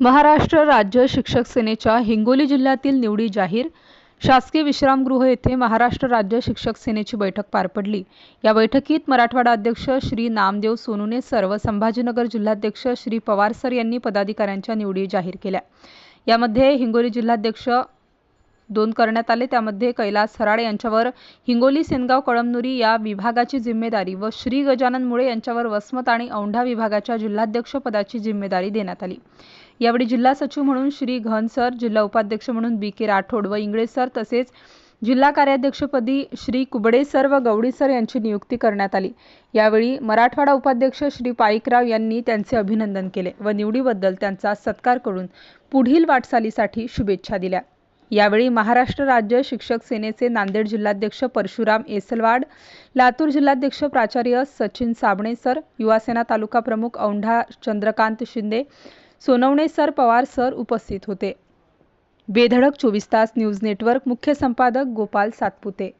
महाराष्ट्र राज्य शिक्षक सेनेच्या हिंगोली जिल्ह्यातील निवडी जाहीर. शासकीय विश्रामगृह येथे महाराष्ट्र राज्य शिक्षक सेनेची बैठक पार पडली. या बैठकीत मराठवाडा अध्यक्ष श्री नामदेव सोनुने सर्व संभाजीनगर जिल्हाध्यक्ष श्री पवार सर यांनी पदाधिकाऱ्यांच्या निवडी जाहीर केल्या. यामध्ये हिंगोली जिल्हाध्यक्ष दोन करण्यात आले. त्यामध्ये कैलास हराळे यांच्यावर हिंगोली सेनगाव कळमनुरी या विभागाची जिम्मेदारी व श्री गजानन मुळे यांच्यावर वसमत आणि औंढा विभागाच्या जिल्हाध्यक्ष पदाची जिम्मेदारी देण्यात आली. यावेळी जिल्हा सचिव म्हणून श्री घन सर जिल्हा उपाध्यक्ष म्हणून बी के राठोड व इंगळे सर तसेच जिल्हा कार्याध्यक्षपदी श्री कुबडे सर व गवडी सर यांची नियुक्ती करण्यात आली. यावेळी मराठवाडा उपाध्यक्ष श्री पाईकराव यांनी त्यांचे अभिनंदन केले व निवडीबद्दल त्यांचा सत्कार करून पुढील वाटचालीसाठी शुभेच्छा दिल्या. यावेळी महाराष्ट्र राज्य शिक्षक सेनेचे नांदेड जिल्हाध्यक्ष परशुराम एसलवाड लातूर जिल्हाध्यक्ष प्राचार्य सचिन साबणे सर युवासेना तालुका प्रमुख औंढा चंद्रकांत शिंदे सोनवणे सर पवार सर उपस्थित होते. बेधडक चोवीस तास न्यूज नेटवर्क मुख्य संपादक गोपाल सातपुते.